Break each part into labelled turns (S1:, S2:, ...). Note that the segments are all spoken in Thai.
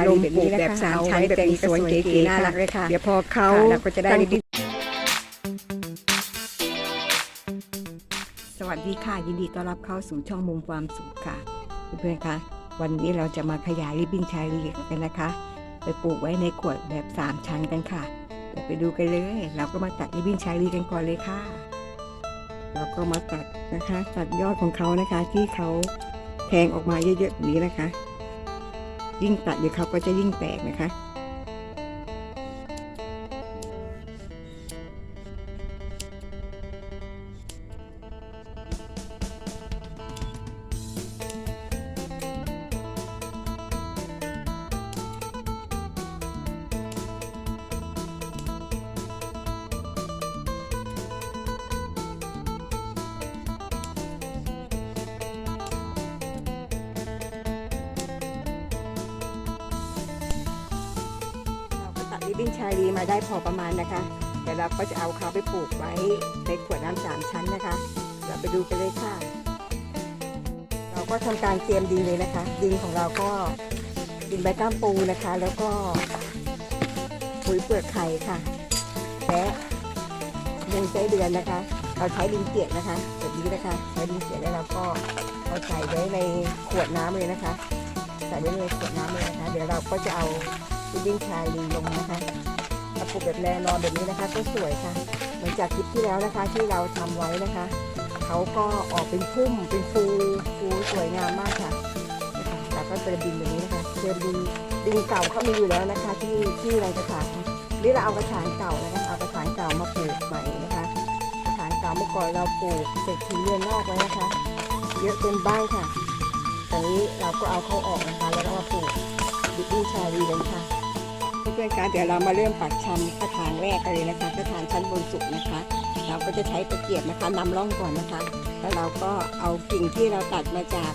S1: อารมณ์ปลูกแบบสามชั้นแบบนี้สวยเก๋ๆน่ารักเลยค่ะเดี๋ยวพอเขาเราก็จะได้ริบบิ้นสวัสดีค่ะยินดีต้อนรับเข้าสู่ช่องมุมความสุขค่ะ เพื่อนๆคะวันนี้เราจะมาขยายริบบิ้นชายลีกันนะคะ ไปปลูกไว้ในขวดแบบสามชั้นกันค่ะเดี๋ยวไปดูกันเลย เราก็มาตัดริบบิ้นชายลีกันก่อนเลยค่ะ เราก็มาตัดนะคะ ตัดยอดของเขานะคะที่เขาแทงออกมาเยอะๆแบบนี้นะคะ ยิ่งตัดเดี๋ยวเขาก็จะยิ่งแตกนะคะ ก็ตัดริบบิ้นชาลีมาได้พอประมาณนะคะ เดี๋ยวเราก็จะเอาเขาไปปลูกไว้ในขวดน้ำสามชั้นนะคะ เราไปดูกันเลยค่ะ เราก็ทำการเตรียมดินเลยนะคะ ดินของเราก็ดินใบก้ามปูนะคะ แล้วก็ปุ๋ยเปลือกไข่ค่ะ และมูลไส้เดือนนะคะ เราใช้ดินเปียกนะคะแบบนี้นะคะ ใช้ดินเปียกแล้วเราก็เอาใส่ไว้ในขวดน้ำเลยนะคะ ใส่ไว้ในขวดน้ำเลยนะคะ เดี๋ยวเราก็จะเอา ริบบิ้นชายลีลงนะคะถ้าปลูกแบบแนนอนแบบนี้นะคะก็สวยค่ะ เหมือนจากคลิปที่แล้วนะคะที่เราทำไว้นะคะ เขาก็ออกเป็นพุ่มเป็นฟูฟูสวยงามมากค่ะนะคะแล้วก็เติมดินแบบนี้นะคะเติมดินดินเก่าเขามีอยู่แล้วนะคะ ที่ที่ในกระถางหรือเราเอากระถางเก่านะคะเอากระถางเก่ามาปลูกใหม่นะคะกระถางเก่าเมื่อก่อนเราปลูกเศษทิ้งเรือนนอกไว้นะคะ เยอะเต็มบ้านค่ะตอนนี้เราก็เอาเขาออกนะคะแล้วก็มาปลูกริบบิ้นชาลีเลยค่ะ เพื่อนๆคะเดี๋ยวเรามาเริ่มปักชำกระถางแรกกันเลยนะคะกระถางชั้นบนสุดนะคะ เราก็จะใช้ตะเกียบนะคะนำร่องก่อนนะคะ แล้วเราก็เอากิ่งที่เราตัดมาจาก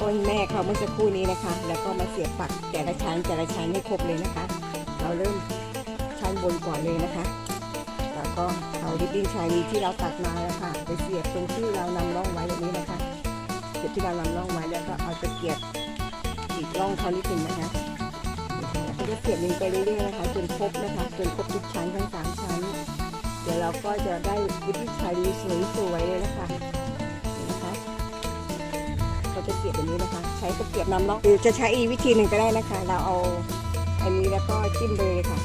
S1: ต้นแม่เขาเมื่อสักครู่นี้นะคะ แล้วก็มาเสียบปักแต่ละชั้นแต่ละชั้นให้ครบเลยนะคะ เราเริ่มชั้นบนก่อนเลยนะคะ แล้วก็เอาริบบิ้นชายลีที่เราตัดมาแล้วค่ะไปเสียบตรงที่เรานำร่องไว้แบบนี้นะคะเสียบที่เรานำร่องไว้แล้วก็เอาตะเกียบติดร่องเขานิดหนึ่งนะคะ จะเสียบลิงไปเรื่อยๆนะคะจนครบนะคะจนครบทุกชั้นทั้งสามชั้น เดี๋ยวเราก็จะได้วิธีชายดีสวยๆเลยนะคะนี่นะคะเราจะเสียบแบบนี้นะคะ ใช้ตะเกียบน้ำล็อกหรือจะใช้อีวิธีหนึ่งก็ได้นะคะ เราเอาอันนี้แล้วก็จิ้มเลยค่ะ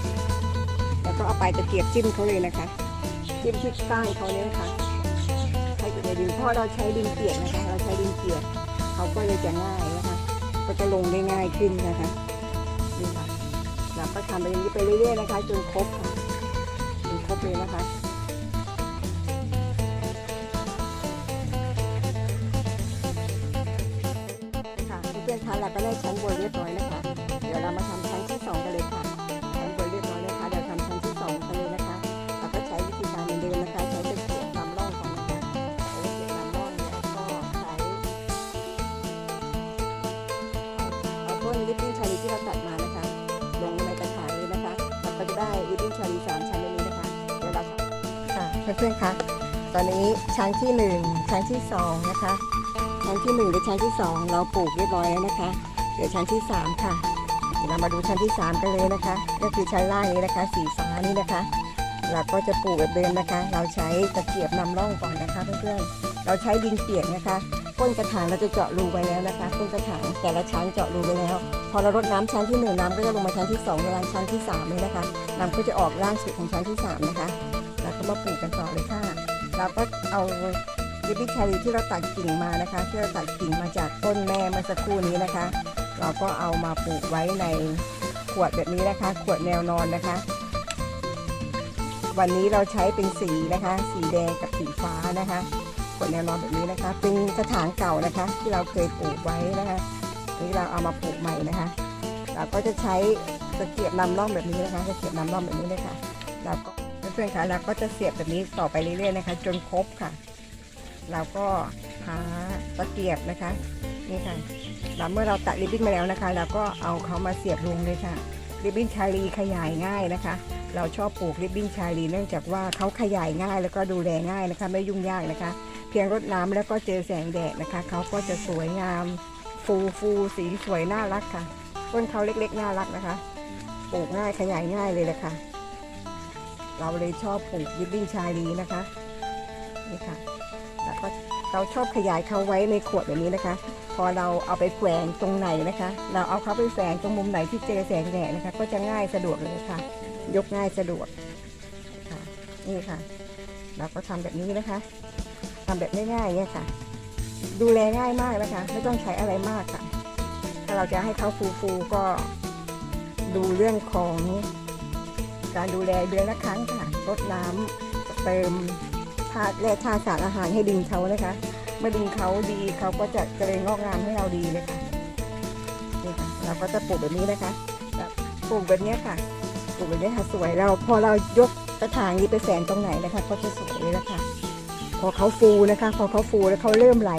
S1: แล้วก็เอาปลายตะเกียบจิ้มเขาเลยนะคะ จิ้มที่ก้างเขาเนี่ยนะคะใช้อยู่ในดินเพราะเราใช้ดินเปียกนะคะ เราใช้ดินเปียกเขาก็เลยจะง่ายนะคะ ก็จะลงได้ง่ายขึ้นนะคะ ก็ทำไปอย่างนี้ไปเรื่อยๆนะคะ จนครบค่ะจนครบเลยนะคะค่ะเพื่อนๆคะเราก็ได้ชั้นบนเรียบร้อยนะคะ เพื่อนๆคะตอนนี้ชั้นที่หนึ่งชั้นที่สองนะคะ ชั้นที่หนึ่งหรือชั้นที่สองเราปลูกเรียบร้อยแล้วนะคะเดี๋ยวชั้นที่สามค่ะเดี๋ยวเรามาดูชั้นที่สามกันเลยนะคะ ก็คือชั้นล่างนี้นะคะ สีฟ้านี่นะคะ เราก็จะปลูกแบบเดิมนะคะ เราใช้ตะเกียบนำร่องก่อนนะคะเพื่อนๆเราใช้ดินเปียกนะคะก้นกระถางเราจะเจาะรูไว้แล้วนะคะก้นกระถางแต่ละชั้นเจาะรูไว้แล้ว พอเรารดน้ำชั้นที่หนึ่งน้ำก็จะลงมาชั้นที่สองเวลาชั้นที่สามเลยนะคะน้ำก็จะออกล่างสุดของชั้นที่สามนะคะเราก็มาปลูกกันต่อเลยค่ะ เราก็เอาริบบิ้นชาลีที่เราตัดกิ่งมานะคะ ที่เราตัดกิ่งมาจากต้นแม่เมื่อสักครู่นี้นะคะ เราก็เอามาปลูกไว้ในขวดแบบนี้นะคะ ขวดแนวนอนนะคะ วันนี้เราใช้เป็นสีนะคะ สีแดงกับสีฟ้านะคะ ขวดแนวนอนแบบนี้นะคะ เป็นกระถางเก่านะคะ ที่เราเคยปลูกไว้นะคะ นี่เราเอามาปลูกใหม่นะคะ เราก็จะใช้ตะเกียบนำร่องแบบนี้นะคะตะเกียบนำร่องแบบนี้เลยค่ะเราก็เพื่อนๆคะเราก็จะเสียบแบบนี้ต่อไปเรื่อยๆนะคะ จนครบค่ะ เราก็หาตะเกียบนะคะนี่ค่ะแล้วเมื่อเราตัดริบบิ้นมาแล้วนะคะเราก็เอาเขามาเสียบลงเลยค่ะริบบิ้นชาลีขยายง่ายนะคะ เราชอบปลูกริบบิ้นชาลีเนื่องจากว่าเขาขยายง่าย แล้วก็ดูแลง่ายนะคะ ไม่ยุ่งยากนะคะ เพียงรดน้ำแล้วก็เจอแสงแดดนะคะเขาก็จะสวยงาม ฟูฟูสีสวยน่ารักค่ะ ต้นเขาเล็กๆน่ารักนะคะ ปลูกง่ายขยายง่ายเลยแหละค่ะ เราเลยชอบปลูกยิปปิ้งชาลีนะคะ นี่ค่ะ แล้วก็เราชอบขยายเขาไว้ในขวดแบบนี้นะคะ พอเราเอาไปแขวนตรงไหนนะคะ เราเอาเขาไปแฝงตรงมุมไหนที่เจอแสงแดดนะคะ ก็จะง่ายสะดวกเลยค่ะ ยกง่ายสะดวกค่ะ นี่ค่ะ เราก็ทำแบบนี้นะคะทำแบบง่ายๆเนี่ยค่ะ ดูแลง่ายมากนะคะ ไม่ต้องใช้อะไรมากค่ะ ถ้าเราจะให้เขาฟูๆก็ดูเรื่องของการดูแลเดือนละครั้งค่ะรดน้ำเติมธาตุแร่ธาตุสารอาหารให้ดินเขานะคะ เมื่อดินเขาดีเขาก็จะเจริญงอกงามให้เราดีเลยค่ะนี่ค่ะเราก็จะปลูกแบบนี้นะคะแบบปลูกแบบนี้ค่ะปลูกแบบนี้ค่ะสวยเราพอเรายกกระถางนี้ไปแฝงตรงไหนนะคะ ก็จะสวยเลยละค่ะ อเขาฟูนะคะ พอเขาฟูแล้วเขาเริ่มไหล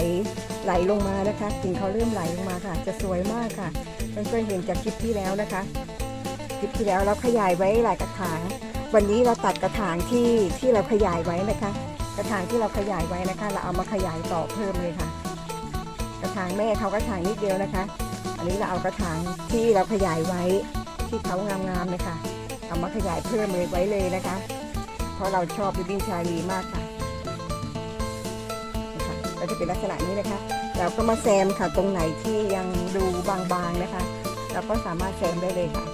S1: ไหลลงมานะคะกิ่งเขาเริ่มไหลลงมาค่ะ จะสวยมากค่ะเพื่อนๆเห็นจากคลิปที่แล้วนะคะคลิปที่แล้วเราขยายไว้หลายกระถาง วันนี้เราตัดกระถางที่ที่เราขยายไว้นะคะ กระถางที่เราขยายไว้นะคะ เราเอามาขยายต่อเพิ่มเลยค่ะ กระถางแม่เขากระถางนิดเดียวนะคะ อันนี้เราเอากระถางที่เราขยายไว้ที่เขางามๆเลยค่ะเอามาขยายเพิ่มเลยไว้เลยนะคะ เพราะเราชอบบิบินชาลีมากค่ะ ก็จะเป็นลักษณะนี้นะคะเราก็มาแซมค่ะตรงไหนที่ยังดูบางๆนะคะ เราก็สามารถแซมได้เลยค่ะ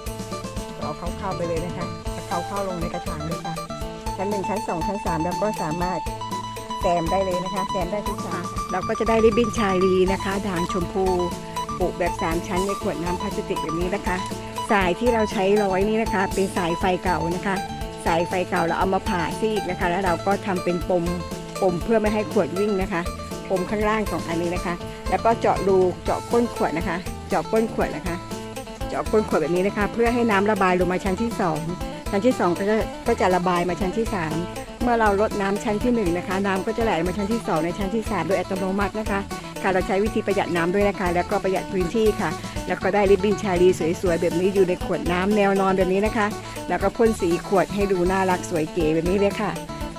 S1: ก็เอาเข้าๆไปเลยนะคะเอาเขาเข้าลงในกระถางเลยค่ะ ชั้นหนึ่งชั้นสองชั้นสามเราก็สามารถแซมได้เลยนะคะแซมได้ทุกชั้นเราก็จะได้ริบบิ้นชายลีนะคะด่างชมพูปลูกแบบสามชั้นในขวดน้ำพลาสติกแบบนี้นะคะ สายที่เราใช้ร้อยนี่นะคะ เป็นสายไฟเก่านะคะ สายไฟเก่าเราเอามาผ่าซีกนะคะ แล้วเราก็ทำเป็นปมปมเพื่อไม่ให้ขวดวิ่งนะคะ ปมข้างล่างของอันนี้นะคะ แล้วก็เจาะรูเจาะก้นขวดนะคะ เจาะก้นขวดนะคะ เจาะก้นขวดแบบนี้นะคะ เพื่อให้น้ำระบายลงมาชั้นที่สองชั้นที่ 2 ก็จะก็จะระบายมาชั้นที่ 3 เมื่อเราลดน้ำชั้นที่ 1 นะคะ น้ำก็จะไหลมาชั้นที่ 2 ในชั้นที่ 3 โดยอัตโนมัตินะคะ ค่ะเราใช้วิธีประหยัดน้ำด้วยนะคะ แล้วก็ประหยัดพื้นที่ค่ะ แล้วก็ได้ริบบิ้นชาลีสวยๆแบบนี้อยู่ในขวดน้ำแนวนอนแบบนี้นะคะ แล้วก็พ่นสีขวดให้ดูน่ารักสวยเก๋แบบนี้เลยค่ะ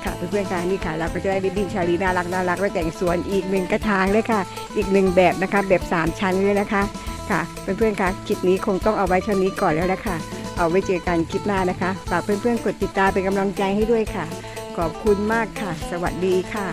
S1: ค่ะเพื่อนๆค่ะนี่ค่ะเราก็จะได้ริบบิ้นชาลีน่ารักน่ารักไว้แต่งสวนอีกหนึ่งกระถางเลยค่ะ อีกหนึ่งแบบนะคะแบบ 3 ชั้นเลยนะคะ ค่ะเพื่อนๆค่ะคลิปนี้คงต้องเอาไว้เท่านี้ก่อนแล้วละค่ะ เอาไว้เจอกันคลิปหน้านะคะฝากเพื่อนๆกดติดตามเป็นกำลังใจให้ด้วยค่ะ ขอบคุณมากค่ะ สวัสดีค่ะ